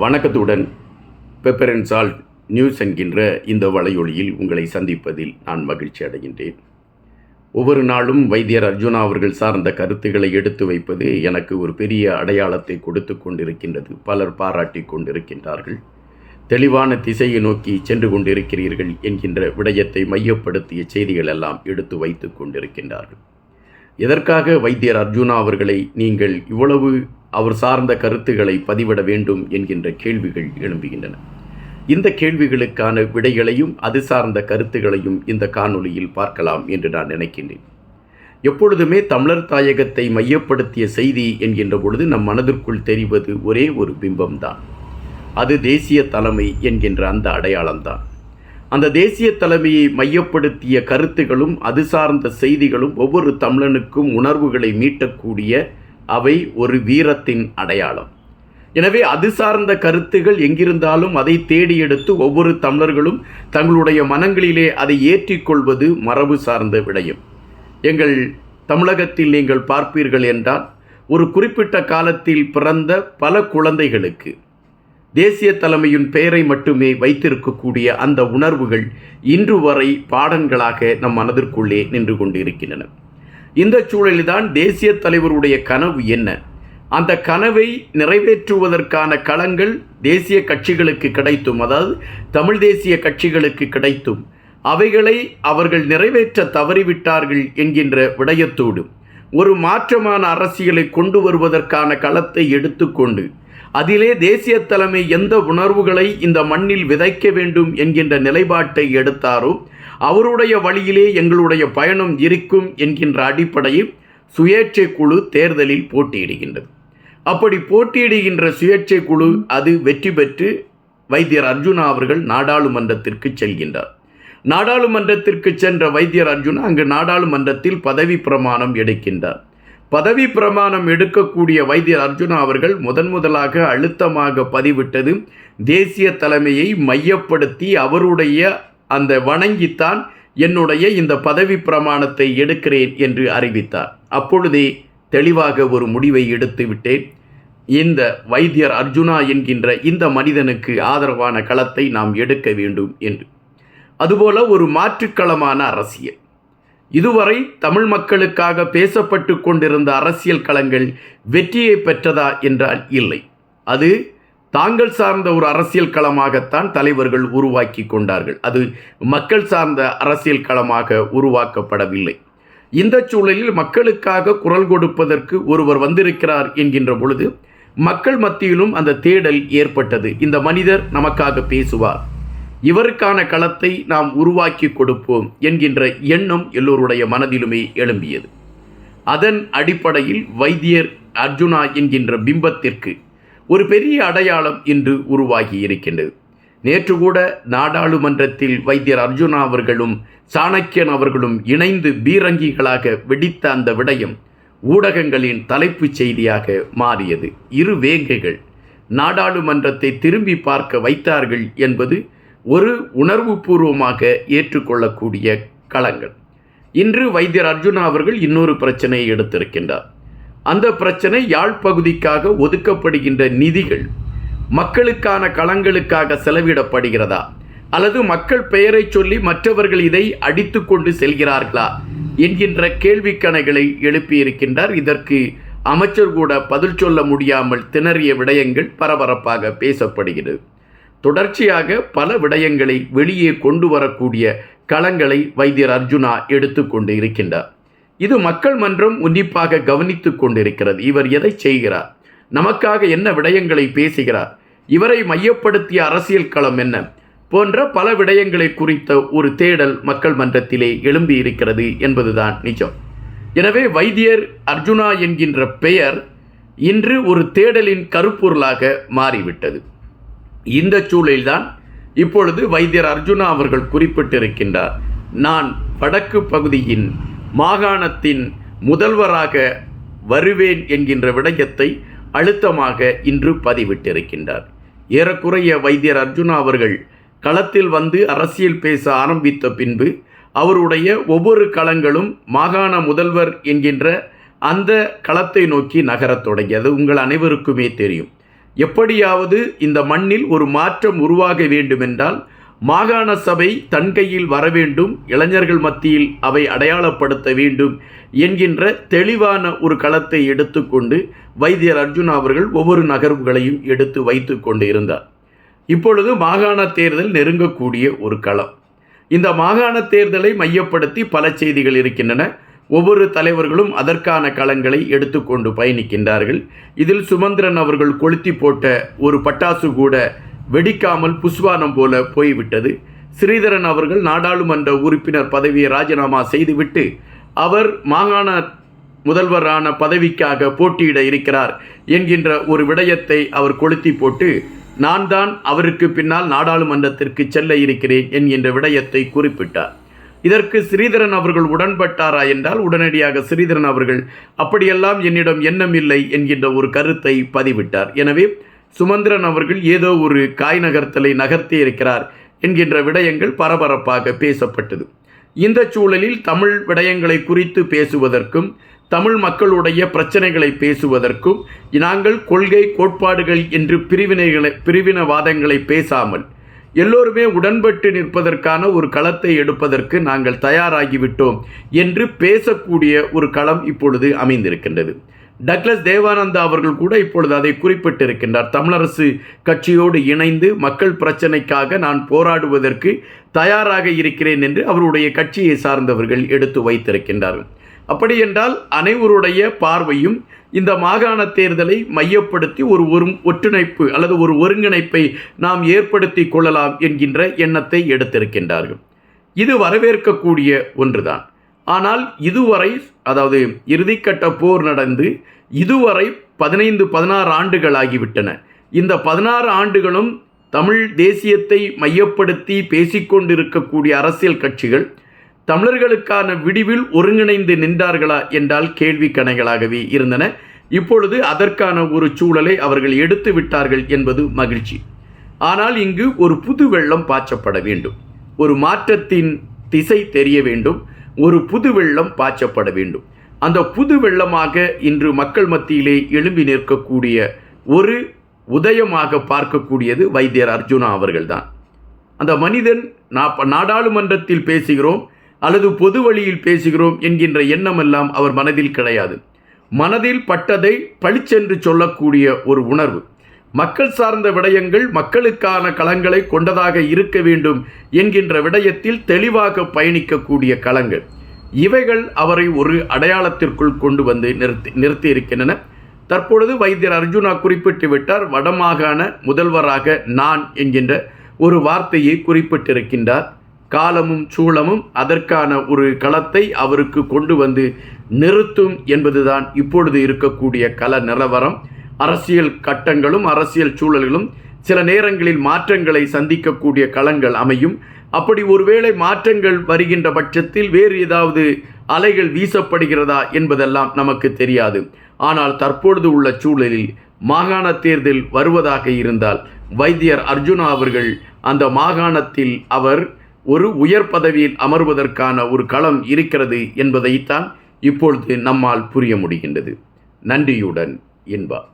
வணக்கத்துடன். Pepper and salt news என்கின்ற இந்த வலையொலியில் உங்களை சந்திப்பதில் நான் மகிழ்ச்சி அடைகின்றேன். ஒவ்வொரு நாளும் வைத்தியர் அர்ஜுனா அவர்கள் சார்ந்த கருத்துக்களை எடுத்து வைப்பது எனக்கு ஒரு பெரிய அடையாளத்தை கொடுத்து கொண்டிருக்கின்றது. பலர் பாராட்டி கொண்டிருக்கின்றார்கள். தெளிவான திசையை நோக்கி சென்று கொண்டிருக்கிறீர்கள் என்கின்ற விடயத்தை மையப்படுத்திய செய்திகள் எல்லாம் எடுத்து வைத்து கொண்டிருக்கின்றார்கள். எதற்காக வைத்தியர் அர்ஜுனா அவர்களை நீங்கள் இவ்வளவு அவர் சார்ந்த கருத்துக்களை பதிவிட வேண்டும் என்கின்ற கேள்விகள் எழும்புகின்றன. இந்த கேள்விகளுக்கான விடைகளையும் அது சார்ந்த கருத்துகளையும் இந்த காணொளியில் பார்க்கலாம் என்று நான் நினைக்கின்றேன். எப்பொழுதுமே தமிழர் தாயகத்தை மையப்படுத்திய செய்தி என்கின்ற பொழுது நம் மனதிற்குள் தெரிவது ஒரே ஒரு பிம்பம்தான். அது தேசிய தலைமை என்கின்ற அந்த அடையாளம்தான். அந்த தேசிய தலைமையை மையப்படுத்திய கருத்துகளும் அது சார்ந்த செய்திகளும் ஒவ்வொரு தமிழனுக்கும் உணர்வுகளை மீட்டக்கூடிய அவை ஒரு வீரத்தின் அடையாளம். எனவே அது சார்ந்த கருத்துகள் எங்கிருந்தாலும் அதை தேடி எடுத்து ஒவ்வொரு தமிழர்களும் தங்களுடைய மனங்களிலே அதை ஏற்றிக்கொள்வது மரபு சார்ந்த விடயம். எங்கள் தமிழகத்தில் நீங்கள் பார்ப்பீர்கள் என்றால் ஒரு குறிப்பிட்ட காலத்தில் பிறந்த பல குழந்தைகளுக்கு தேசிய தலைமையின் பெயரை மட்டுமே வைத்திருக்கக்கூடிய அந்த உணர்வுகள் இன்று வரை பாடங்களாக நம் மனதிற்குள்ளே நின்று கொண்டிருக்கின்றன. இந்த சூழலில்தான் தேசிய தலைவருடைய கனவு என்ன? அந்த கனவை நிறைவேற்றுவதற்கான களங்கள் தேசிய கட்சிகளுக்கு கிடைத்தும் அதாவது தமிழ் தேசிய கட்சிகளுக்கு கிடைத்தும். அவைகளை அவர்கள் நிறைவேற்ற தவறிவிட்டார்கள் என்கின்ற விடயத்தோடு ஒரு மாற்றமான அரசியலை கொண்டு வருவதற்கான களத்தை எடுத்துக்கொண்டு அதிலே தேசிய தலைமை எந்த உணர்வுகளை இந்த மண்ணில் விதைக்க வேண்டும் என்கின்ற நிலைப்பாட்டை எடுத்தாரோ அவருடைய வழியிலே எங்களுடைய பயணம் இருக்கும் என்கின்ற அடிப்படையில் சுயேட்சை குழு தேர்தலில் போட்டியிடுகின்றது. அப்படி போட்டியிடுகின்ற சுயேட்சை குழு அது வெற்றி பெற்று வைத்தியர் அர்ஜுனா அவர்கள் நாடாளுமன்றத்திற்கு செல்கின்றார். நாடாளுமன்றத்திற்கு சென்ற வைத்தியர் அர்ஜுனா அங்கு நாடாளுமன்றத்தில் பதவி பிரமாணம் எடுக்கின்றார். பதவி பிரமாணம் எடுக்கக்கூடிய வைத்தியர் அர்ஜுனா அவர்கள் முதன் முதலாக அழுத்தமாக பதிவிட்டது தேசிய தலைமையை மையப்படுத்தி அவருடைய அந்த வணங்கித்தான் என்னுடைய இந்த பதவி பிரமாணத்தை எடுக்கிறேன் என்று அறிவித்தார். அப்பொழுதே தெளிவாக ஒரு முடிவை எடுத்து விட்டேன். இந்த வைத்தியர் அர்ஜுனா என்கின்ற இந்த மனிதனுக்கு ஆதரவான களத்தை நாம் எடுக்க வேண்டும் என்று. அதுபோல ஒரு மாற்றுக்களமான அரசியல். இதுவரை தமிழ் மக்களுக்காக பேசப்பட்டு கொண்டிருந்த அரசியல் களங்கள் வெற்றியை பெற்றதா என்றால் இல்லை. அது தாங்கள் சார்ந்த ஒரு அரசியல் களமாகத்தான் தலைவர்கள் உருவாக்கி கொண்டார்கள். அது மக்கள் சார்ந்த அரசியல் களமாக உருவாக்கப்படவில்லை. இந்த சூழலில் மக்களுக்காக குரல் கொடுப்பதற்கு ஒருவர் வந்திருக்கிறார் என்கின்ற பொழுது மக்கள் மத்தியிலும் அந்த தேடல் ஏற்பட்டது. இந்த மனிதர் நமக்காக பேசுவார். இவருக்கான களத்தை நாம் உருவாக்கி கொடுப்போம் என்கின்ற எண்ணம் எல்லோருடைய மனதிலுமே எழும்பியது. அதன் அடிப்படையில் வைத்தியர் அர்ஜுனா என்கின்ற பிம்பத்திற்கு ஒரு பெரிய அடையாளம் இன்று உருவாகி இருக்கின்றது. நேற்று கூட நாடாளுமன்றத்தில் வைத்தியர் அர்ஜுனா அவர்களும் சாணக்கியன் அவர்களும் இணைந்து பீரங்கிகளாக வெடித்த அந்த விடயம் ஊடகங்களின் தலைப்புச் செய்தியாக மாறியது. இரு வேங்கைகள் நாடாளுமன்றத்தை திரும்பி பார்க்க வைத்தார்கள் என்பது ஒரு உணர்வுபூர்வமாக ஏற்றுக்கொள்ளக்கூடிய களங்கள். இன்று வைத்தியர் அர்ஜுனா அவர்கள் இன்னொரு பிரச்சனையை எடுத்திருக்கின்றார். அந்த பிரச்சனை யாழ் பகுதிக்காக ஒதுக்கப்படுகின்ற நிதிகள் மக்களுக்கான களங்களுக்காக செலவிடப்படுகிறதா? அல்லது மக்கள் பெயரை சொல்லி மற்றவர்கள் இதை அடித்து கொண்டு செல்கிறார்களா? என்கின்ற கேள்விக்கணைகளை எழுப்பியிருக்கின்றார். இதற்கு அமைச்சர் கூட பதில் சொல்ல முடியாமல் திணறிய விடயங்கள் பரபரப்பாக பேசப்படுகிறது. தொடர்ச்சியாக பல விடயங்களை வெளியே கொண்டு வரக்கூடிய களங்களை வைத்தியர் அர்ஜுனா எடுத்துக்கொண்டு இருக்கின்றார். இது மக்கள் மன்றம் உன்னிப்பாக கவனித்துக் கொண்டிருக்கிறது. இவர் எதை செய்கிறார்? நமக்காக என்ன விடயங்களை பேசுகிறார்? இவரை மையப்படுத்திய அரசியல் களம் என்ன? போன்ற பல விடயங்களை குறித்த ஒரு தேடல் மக்கள் மன்றத்திலே எழும்பி இருக்கிறது என்பதுதான் நிஜம். எனவே வைத்தியர் அர்ஜுனா என்கின்ற பெயர் இன்று ஒரு தேடலின் கருப்பொருளாக மாறிவிட்டது. இந்த சூழலில்தான் இப்பொழுது வைத்தியர் அர்ஜுனா அவர்கள் குறிப்பிட்டிருக்கின்றார். நான் வடக்கு பகுதியின் மாகாணத்தின் முதல்வராக வருவேன் என்கின்ற விடயத்தை அழுத்தமாக இன்று பதிவிட்டிருக்கின்றார். ஏறக்குறைய வைத்தியர் அர்ஜுனா அவர்கள் களத்தில் வந்து அரசியல் பேச ஆரம்பித்த பின்பு அவருடைய ஒவ்வொரு களங்களும் மாகாண முதல்வர் என்கின்ற அந்த களத்தை நோக்கி நகரத் தொடங்கியது. உங்கள் அனைவருக்குமே தெரியும். எப்படியாவது இந்த மண்ணில் ஒரு மாற்றம் உருவாக வேண்டுமென்றால் மாகாண சபை தன் கையில் வர வேண்டும் இளைஞர்கள் மத்தியில் அவை அடையாளப்படுத்த வேண்டும் என்கின்ற தெளிவான ஒரு களத்தை எடுத்துக்கொண்டு வைத்தியர் அர்ஜுன் அவர்கள் ஒவ்வொரு நகர்வுகளையும் எடுத்து வைத்து கொண்டு இருந்தார் இப்பொழுது மாகாண தேர்தல் நெருங்கக்கூடிய ஒரு களம். இந்த மாகாண தேர்தலை மையப்படுத்தி பல செய்திகள் இருக்கின்றன. ஒவ்வொரு தலைவர்களும் அதற்கான களங்களை எடுத்துக்கொண்டு பயணிக்கின்றார்கள். இதில் சுமந்திரன் அவர்கள் கொளுத்தி போட்ட ஒரு பட்டாசு கூட வெடிக்காமல் புஷ்வானம் போல போய்விட்டது. ஸ்ரீதரன் அவர்கள் நாடாளுமன்ற உறுப்பினர் பதவியை ராஜினாமா செய்துவிட்டு அவர் மாகாண முதல்வரான பதவிக்காக போட்டியிட இருக்கிறார் என்கின்ற ஒரு விடயத்தை அவர் கொளுத்தி போட்டு நான் தான் அவருக்கு பின்னால் நாடாளுமன்றத்திற்கு செல்ல இருக்கிறேன் என்கின்ற விடயத்தை குறிப்பிட்டார். இதற்கு ஸ்ரீதரன் அவர்கள் உடன்பட்டாரா என்றால் உடனடியாக ஸ்ரீதரன் அவர்கள் அப்படியெல்லாம் என்னிடம் எண்ணம் இல்லை என்கின்ற ஒரு கருத்தை பதிவிட்டார். எனவே சுமந்திரன் அவர்கள் ஏதோ ஒரு காய் நகர்த்தலை நகர்த்தி இருக்கிறார் என்கின்ற விடயங்கள் பரபரப்பாக பேசப்பட்டது. இந்த சூழலில் தமிழ் விடயங்களை குறித்து பேசுவதற்கும் தமிழ் மக்களுடைய பிரச்சனைகளை பேசுவதற்கும் நாங்கள் கொள்கை கோட்பாடுகள் என்று பிரிவினைகளை பிரிவினவாதங்களை பேசாமல் எல்லோருமே உடன்பட்டு நிற்பதற்கான ஒரு களத்தை எடுப்பதற்கு நாங்கள் தயாராகிவிட்டோம் என்று பேசக்கூடிய ஒரு களம் இப்பொழுது அமைந்திருக்கின்றது. டக்ளஸ் தேவானந்தா அவர்கள் கூட இப்பொழுது அதை குறிப்பிட்டிருக்கின்றார். தமிழரசு கட்சியோடு இணைந்து மக்கள் பிரச்சனைக்காக நான் போராடுவதற்கு தயாராக இருக்கிறேன் என்று அவருடைய கட்சியை சார்ந்தவர்கள் எடுத்து வைத்திருக்கின்றார்கள். அப்படியென்றால் அனைவருடைய பார்வையும் இந்த மாகாண தேர்தலை மையப்படுத்தி ஒரு ஒரு ஒற்றுணைப்பு அல்லது ஒரு ஒருங்கிணைப்பை நாம் ஏற்படுத்தி கொள்ளலாம் என்கின்ற எண்ணத்தை எடுத்திருக்கின்றார்கள். இது வரவேற்கக்கூடிய ஒன்றுதான். ஆனால் இதுவரை அதாவது இறுதிக்கட்ட போர் நடந்து இதுவரை பதினைந்து பதினாறு ஆண்டுகள் ஆகிவிட்டன இந்த பதினாறு ஆண்டுகளும் தமிழ் தேசியத்தை மையப்படுத்தி பேசிக்கொண்டிருக்கக்கூடிய அரசியல் கட்சிகள் தமிழர்களுக்கான விடிவில் ஒருங்கிணைந்து நின்றார்களா என்றால் கேள்வி கணைகளாகவே இருந்தன. இப்பொழுது அதற்கான ஒரு சூழலை அவர்கள் எடுத்து விட்டார்கள் என்பது மகிழ்ச்சி. ஆனால் இங்கு ஒரு புது வெள்ளம் பாய்ச்சப்பட வேண்டும். ஒரு மாற்றத்தின் திசை தெரிய வேண்டும். ஒரு புது வெள்ளம் பாய்ச்சப்பட வேண்டும். அந்த புது வெள்ளமாக இன்று மக்கள் மத்தியிலே எழும்பி நிற்கக்கூடிய ஒரு உதயமாக பார்க்கக்கூடியது வைத்தியர் அர்ஜுனா அவர்கள்தான். அந்த மனிதன் நாடாளுமன்றத்தில் பேசுகிறோம் அல்லது பொது வழியில் பேசுகிறோம் என்கின்ற எண்ணமெல்லாம் அவர் மனதில் கிடையாது. மனதில் பட்டதை பளிச்சென்று சொல்லக்கூடிய ஒரு உணர்வு. மக்கள் சார்ந்த விடயங்கள் மக்களுக்கான களங்களை கொண்டதாக இருக்க வேண்டும் என்கின்ற விடயத்தில் தெளிவாக பயணிக்கக்கூடிய களங்கள். இவைகள் அவரை ஒரு அடையாளத்திற்குள் கொண்டு வந்து நிறுத்தி நிறுத்தி இருக்கின்றன. தற்பொழுது வைத்தியர் அர்ஜுனா குறிப்பிட்டு விட்டார் வடமாகாண முதல்வராக நான் என்கின்ற ஒரு வார்த்தையை குறிப்பிட்டிருக்கின்றார். காலமும் சூழமும் அதற்கான ஒரு களத்தை அவருக்கு கொண்டு வந்து நிறுத்தும் என்பதுதான் இப்பொழுது இருக்கக்கூடிய கள நிலவரம். அரசியல் கட்டங்களும் அரசியல் சூழல்களும் சில நேரங்களில் மாற்றங்களை சந்திக்கக்கூடிய களங்கள் அமையும். அப்படி ஒருவேளை மாற்றங்கள் வருகின்ற பட்சத்தில் வேறு ஏதாவது அலைகள் வீசப்படுகிறதா என்பதெல்லாம் நமக்கு தெரியாது. ஆனால் தற்பொழுது உள்ள சூழலில் மாகாண தேர்தல் வருவதாக இருந்தால் வைத்தியர் அர்ஜுனா அவர்கள் அந்த மாகாணத்தில் அவர் ஒரு உயர் பதவியில் அமர்வதற்கான ஒரு களம் இருக்கிறது என்பதைத்தான் இப்பொழுது நம்மால் புரிய முடிகின்றது. நன்றியுடன் என்பார்.